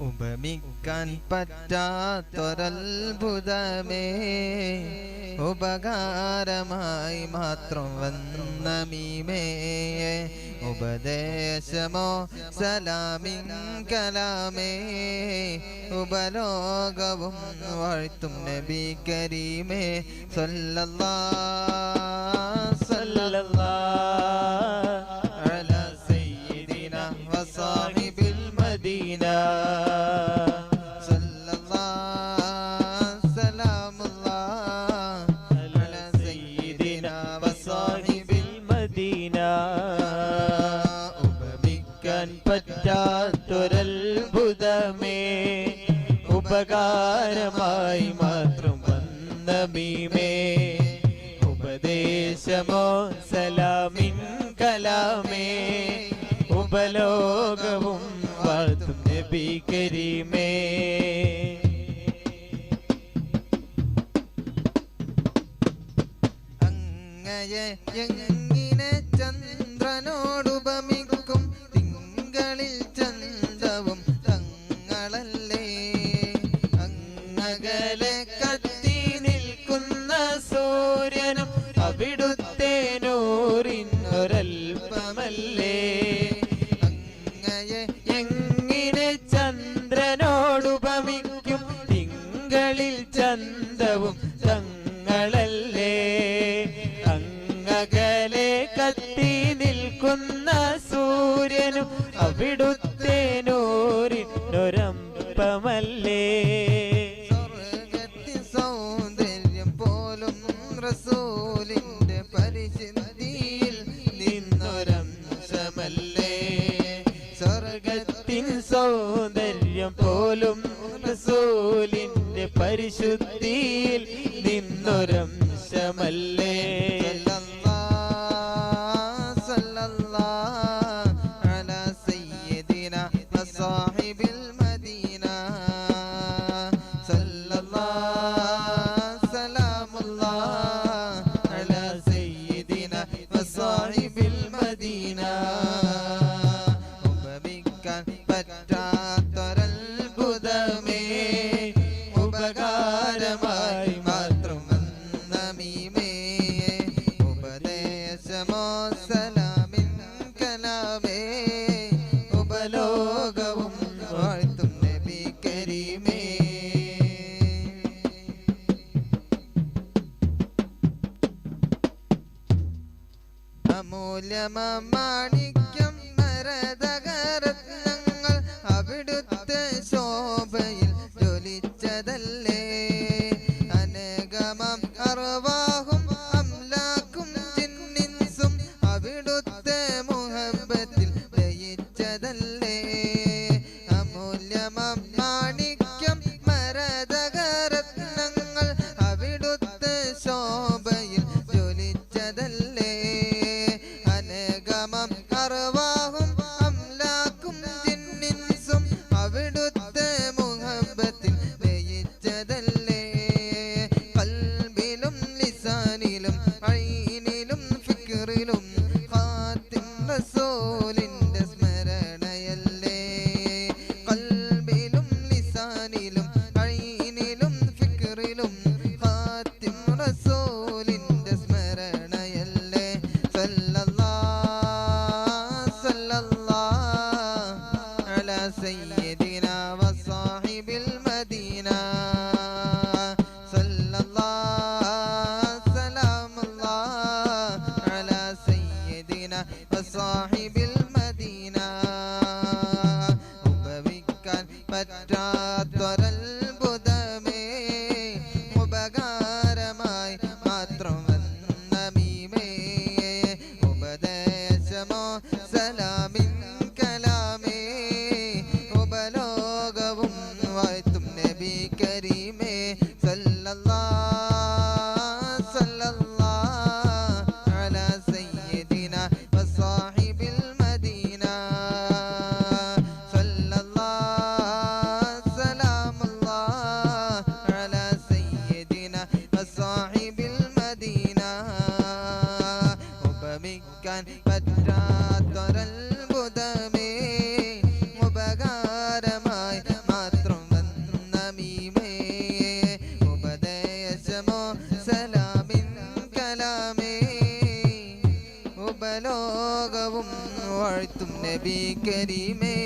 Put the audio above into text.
ഉപമിക്കാൻ പറ്റാത്തൊരത്ഭുതമേ ഉപകാരമായി മാത്രം വന്ന മീമേ. ഉപദേശമോ സലാമിൻ കലാമേ. ഉപലോകവും വാഴ്ത്തും നബി കരീമേ. സല്ലല്ലാ സല്ലല്ലാ. പറ്റാത്തൊരത്ഭുതമേ ഉപകാരമായി മാത്രം വന്ന മീമേ ഉപദേശമോ സലാമിൻ കലാമേ. ഉപലോകവും വാഴ്ത്തും നബി കരീമേ. അങ്ങയെ എങ്ങിനെ ചന്ദ്രനോടുപമിക്കും തിങ്കളിൽ അങ്ങകലെ കത്തി നിൽക്കുന്ന സൂര്യനും അവിടുത്തെ നൂറിനൊരൽപ്പമല്ലേ അങ്ങയെ എങ്ങിനെ ചന്ദ്രനോടുപമിക്കും തിങ്കളിൽ ചന്തവും തങ്ങളല്ലേ അങ്ങകലെ കത്തി നിൽക്കുന്ന സൂര്യനും അവിടുത്തെ നൂറിനൊരമ്പമല്ലേ നിന്നൊരംശമല്ലേ സ്വർഗത്തിൻ സൗന്ദര്യം പോലും റസൂലിന്റെ പരിശുദ്ധിയിൽ നിന്നൊരംശമല്ലേ? അമൂല്യമാണിക്യം سيدنا وصاحب المدينة. صلى الله سلام الله على سيدنا وصاحب പരമായി മാത്രം വന്ന മീമയെ ഉപദേശമോ സലാമിൻ കലാമേ. ഉപലോകവും വാഴ്ത്തും നബി കരീമേ.